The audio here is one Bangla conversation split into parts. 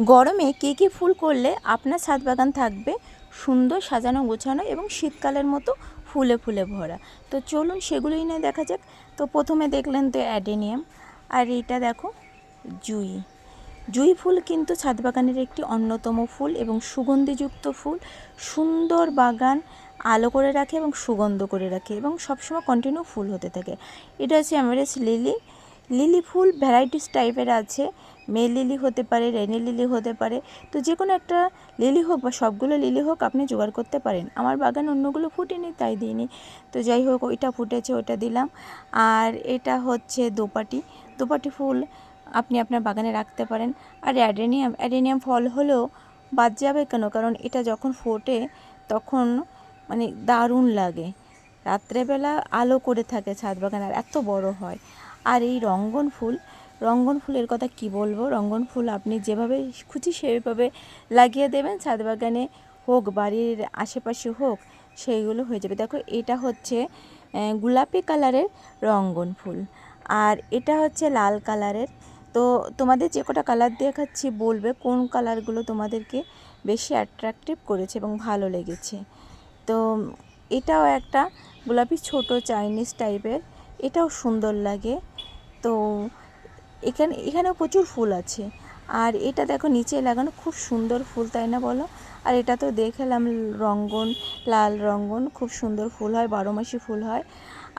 গরমে কী কী ফুল করলে আপনার ছাদ বাগান থাকবে? সুন্দর সাজানো, গোছানো এবং শীতকালের মতো ফুলে ফুলে ভরা। তো চলুন সেগুলোই নয় দেখা যাক। তো প্রথমে দেখলেন তো অ্যাডেনিয়াম। আর এটা দেখো, জুই। জুই ফুল কিন্তু ছাদ বাগানের একটি অন্যতম ফুল এবং সুগন্ধিযুক্ত ফুল। সুন্দর বাগান আলো করে রাখে এবং সুগন্ধ করে রাখে এবং সবসময় কন্টিনিউ ফুল হতে থাকে। এটা হচ্ছে এমারেস লিলি। লিলি ফুল ভ্যারাইটিস টাইপের আছে। মেল লিলি হতে পারে, রেনি লিলি হতে পারে। তো যে কোনো একটা লিলি হোক বা সবগুলো লিলি হোক আপনি জোগাড় করতে পারেন। আমার বাগান অন্যগুলো ফুটেনি, তাই দিইনি। তো যাই হোক, ওইটা ফুটেছে ওটা দিলাম। আর এটা হচ্ছে দোপাটি। দোপাটি ফুল আপনি আপনার বাগানে রাখতে পারেন। আর অ্যাডেনিয়াম অ্যাডেনিয়াম ফল হলেও বাদ যাবে কেন? কারণ এটা যখন ফোটে, তখন মানে দারুণ লাগে। রাত্রেবেলা আলো করে থাকে ছাদ বাগান, আর এত বড় হয়। আর এই রঙ্গন ফুল, রঙ্গন ফুলের কথা কি বলব? রঙ্গন ফুল আপনি যেভাবে খুঁজি সেভাবে লাগিয়ে দেবেন, ছাদ বাগানে হোক, বাড়ির আশেপাশে হোক, সেইগুলো হয়ে যাবে। দেখো, এটা হচ্ছে গোলাপি কালারের রঙ্গন ফুল। আর এটা হচ্ছে লাল কালারের। তো তোমাদের যে কটা কালার দেখাচ্ছি, বলবে কোন কালারগুলো তোমাদেরকে বেশি অ্যাট্রাকটিভ করেছে এবং ভালো লেগেছে। তো এটাও একটা গোলাপি ছোট চাইনিজ টাইপের এটাও সুন্দর লাগে। তো এখানে, এখানেও প্রচুর ফুল আছে। আর এটা দেখো, নিচে লাগানো খুব সুন্দর ফুল, তাই না বলো? আর এটা তো দেখলাম, রঙ্গন, লাল রঙ্গন, খুব সুন্দর ফুল হয় বারো মাসি ফুল হয়।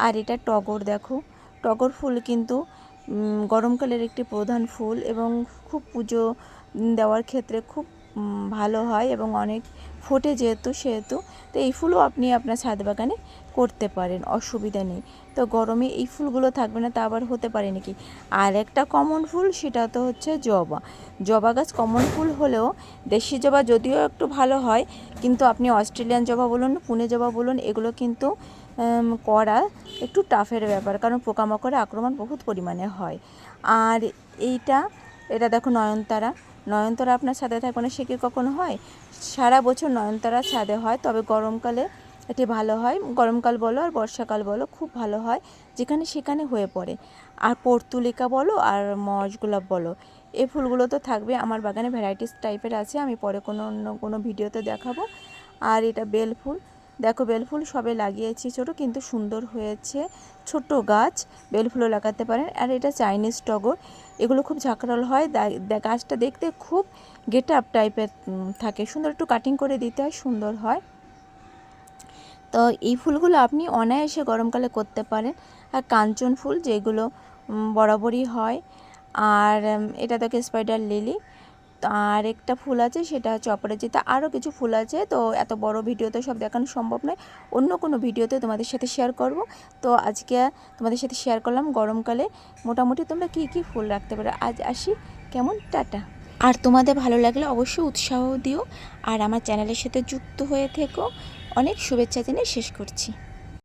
আর এটা টগর দেখো, টগর ফুল কিন্তু গরমকালের একটি প্রধান ফুল এবং খুব পুজো দেওয়ার ক্ষেত্রে খুব ভালো হয় এবং অনেক ফোটে যেহেতু, সেহেতু। তো এই ফুলও আপনি আপনার ছাদ বাগানে করতে পারেন, অসুবিধা নেই। তো গরমে এই ফুলগুলো থাকবে না, তা আবার হতে পারে নাকি? আর একটা কমন ফুল, সেটা তো হচ্ছে জবা। জবা গাছ কমন ফুল হলেও দেশি জবা যদিও একটু ভালো হয়, কিন্তু আপনি অস্ট্রেলিয়ান জবা বলুন, পুনে জবা বলুন, এগুলো কিন্তু করা একটু টাফের ব্যাপার, কারণ পোকামাকড়ের আক্রমণ বহুত পরিমাণে হয়। আর এইটা, এটা দেখো নয়নতারা। নয়নতারা আপনার ছাদে থাকবে না, সে কি কখনো হয়? সারা বছর নয়নতারা ছাদে হয়, তবে গরমকালে এটি ভালো হয়। গরমকাল বলো আর বর্ষাকাল বলো, খুব ভালো হয়, যেখানে সেখানে হয়ে পড়ে। আর পর্তুলিকা বলো আর মজ গোলাপ বলো এই ফুলগুলো তো থাকবে আমার বাগানে, ভ্যারাইটিস টাইপের আছে, আমি পরে কোনো অন্য কোনো ভিডিওতে দেখাবো। আর এটা বেল ফুল দেখো, বেলফুল সবে লাগিয়েছি, ছোট কিন্তু সুন্দর হয়েছে। ছোট গাছ বেল ফুলও লাগাতে পারেন। আর এটা চাইনিজ টগর, এগুলো খুব ঝাঁকড়াল হয়। গাছটা দেখতে খুব গেট আপ টাইপের থাকে। সুন্দর একটু কাটিং করে দিতে হয়, সুন্দর হয়। তো এই ফুলগুলো আপনি অনায়াসে গরমকালে করতে পারেন। আর কাঞ্চন ফুল যেগুলো বরাবরই হয়। আর এটা দেখে স্পাইডার লিলি আর একটা ফুল আছে, সেটা হচ্ছে অপরাজিতা। আরও কিছু ফুল আছে, তো এত বড় ভিডিওতে সব দেখানো সম্ভব নয়। অন্য কোনো ভিডিওতে তোমাদের সাথে শেয়ার করব। তো আজকে তোমাদের সাথে শেয়ার করলাম গরমকালে। মোটামুটি তোমরা কী কী ফুল রাখতে পারো? আজ আসি। কেমন? টাটা। আর তোমাদের ভালো লাগলে অবশ্যই উৎসাহ দিও। আর আমার চ্যানেলের সাথে যুক্ত হয়ে থেকো। অনেক শুভেচ্ছা জানিয়ে শেষ করছি।